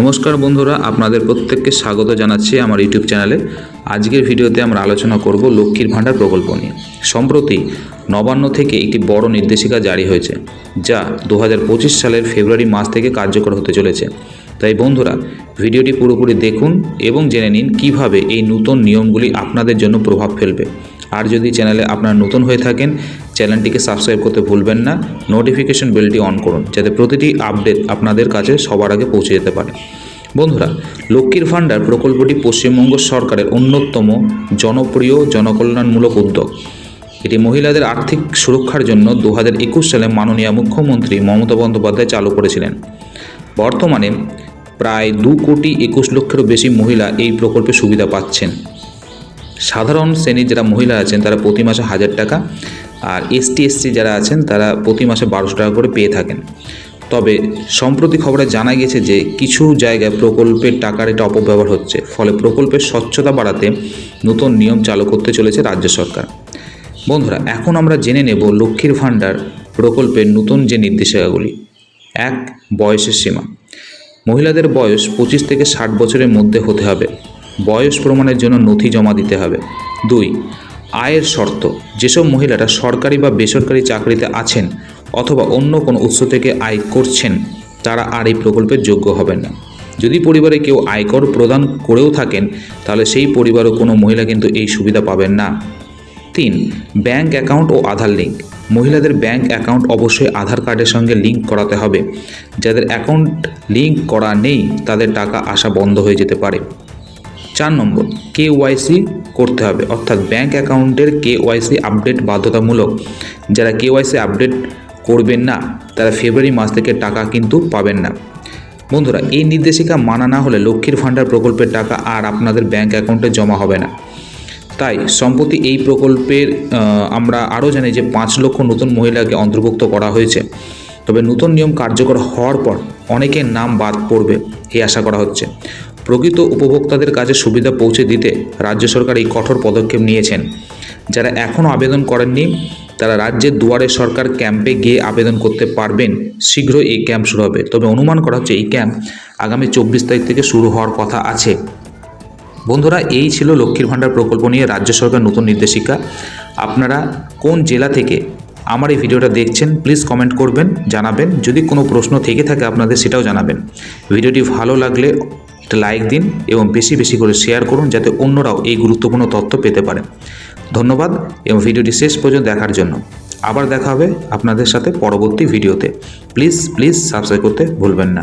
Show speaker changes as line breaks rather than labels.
নমস্কার বন্ধুরা, আপনাদের প্রত্যেককে স্বাগত জানাচ্ছি আমার ইউটিউব চ্যানেলে। আজকের ভিডিওতে আমরা আলোচনা করব লক্ষ্মীর ভাণ্ডার প্রকল্প নিয়ে। সম্প্রতি নবান্ন থেকে একটি বড় নির্দেশিকা জারি হয়েছে, যা দু হাজার পঁচিশ সালের ফেব্রুয়ারি মাস থেকে কার্যকর হতে চলেছে। তাই বন্ধুরা, ভিডিওটি পুরোপুরি দেখুন এবং জেনে নিন কীভাবে এই নতুন নিয়মগুলি আপনাদের জন্য প্রভাব ফেলবে। আর যদি চ্যানেলে আপনারা নতুন হয়ে থাকেন চ্যানেলটিকে সাবস্ক্রাইব করতে ভুলবেন না। নোটিফিকেশন বেলটি অন করুন, যাতে প্রতিটি আপডেট আপনাদের কাছে সবার আগে পৌঁছে যেতে পারে। বন্ধুরা, লক্ষ্মীর ভাণ্ডার প্রকল্পটি পশ্চিমবঙ্গ সরকারের অন্যতম জনপ্রিয়, জনকল্যাণমূলক উদ্যোগ। এটি মহিলাদের আর্থিক সুরক্ষার জন্য দু একুশ সালে মাননীয় মুখ্যমন্ত্রী মমতা বন্দ্যোপাধ্যায় চালু করেছিলেন। বর্তমানে প্রায় দু কোটি একুশ লক্ষেরও বেশি মহিলা এই প্রকল্পে সুবিধা পাচ্ছেন। সাধারণ শ্রেণির যারা মহিলা আছেন, তারা প্রতি মাসে হাজার টাকা আর এসটি, এসসি যারা আছেন, তারা প্রতি মাসে বারোশো টাকা করে পেয়ে থাকেন। তবে সম্প্রতি খবরে জানা গেছে যে কিছু জায়গায় প্রকল্পের টাকার এটা অপব্যবহার হচ্ছে। ফলে প্রকল্পের স্বচ্ছতা বাড়াতে নতুন নিয়ম চালু করতে চলেছে রাজ্য সরকার। বন্ধুরা, এখন আমরা জেনে নেব লক্ষ্মীর ভাণ্ডার প্রকল্পের নতুন যে নির্দেশিকাগুলি। এক, বয়সের সীমা। মহিলাদের বয়স পঁচিশ থেকে ষাট বছরের মধ্যে হতে হবে। বয়স প্রমাণের জন্য নথি জমা দিতে হবে। দুই, আয়ের শর্ত। যেসব মহিলারা সরকারি বা বেসরকারি চাকরিতে আছেন অথবা অন্য কোনো উৎস থেকে আয় করছেন, তারা আর এই প্রকল্পের যোগ্য হবেন না। যদি পরিবারে কেউ আয়কর প্রদান করেও থাকেন, তাহলে সেই পরিবারও কোনো মহিলা কিন্তু এই সুবিধা পাবেন না। তিন, ব্যাংক অ্যাকাউন্ট ও আধার লিঙ্ক। মহিলাদের ব্যাংক অ্যাকাউন্ট অবশ্যই আধার কার্ডের সঙ্গে লিঙ্ক করাতে হবে। যাদের অ্যাকাউন্ট লিঙ্ক করা নেই, তাদের টাকা আসা বন্ধ হয়ে যেতে পারে। চার নম্বর, কে ওয়াইসি করতে হবে। অর্থাৎ ব্যাংক অ্যাকাউন্টের কে ওয়াইসি আপডেট বাধ্যতামূলক। যারা কে ওয়াইসি আপডেট করবেন না, তারা ফেব্রুয়ারি মাস থেকে টাকা কিন্তু পাবেন না। বন্ধুরা, এই নির্দেশিকা মানা না হলে লক্ষ্মীর ভাণ্ডার প্রকল্পের টাকা আর আপনাদের ব্যাংক অ্যাকাউন্টে জমা হবে না। তাই সম্প্রতি এই প্রকল্পের আমরা আরও জানি যে পাঁচ লক্ষ নতুন মহিলাকে অন্তর্ভুক্ত করা হয়েছে। তবে নতুন নিয়ম কার্যকর হওয়ার পর অনেকের নাম বাদ পড়বে, এই আশা করা হচ্ছে। প্রকৃত উপভোক্তাদের কাছে সুবিধা পৌঁছে দিতে রাজ্য সরকার এই কঠোর পদক্ষেপ নিয়েছেন। যারা এখনও আবেদন করেননি, তারা রাজ্যের দুয়ারে সরকার ক্যাম্পে গিয়ে আবেদন করতে পারবেন। শীঘ্রই এই ক্যাম্প শুরু হবে। তবে অনুমান করা হচ্ছে এই ক্যাম্প আগামী চব্বিশ তারিখ থেকে শুরু হওয়ার কথা আছে। বন্ধুরা, এই ছিল লক্ষ্মীর ভাণ্ডার প্রকল্প নিয়ে রাজ্য সরকার নতুন নির্দেশিকা। আপনারা কোন জেলা থেকে আমার এই ভিডিওটা দেখছেন প্লিজ কমেন্ট করবেন, জানাবেন। যদি কোনো প্রশ্ন থেকে থাকে আপনাদের, সেটাও জানাবেন। ভিডিওটি ভালো লাগলে একটা লাইক দিন এবং বেশি বেশি করে শেয়ার করুন যাতে অন্যরাও এই গুরুত্বপূর্ণ তথ্য পেতে পারে। ধন্যবাদ এবং ভিডিওটি শেষ পর্যন্ত দেখার জন্য। আবার দেখা হবে আপনাদের সাথে পরবর্তী ভিডিওতে। প্লিজ প্লিজ সাবস্ক্রাইব করতে ভুলবেন না।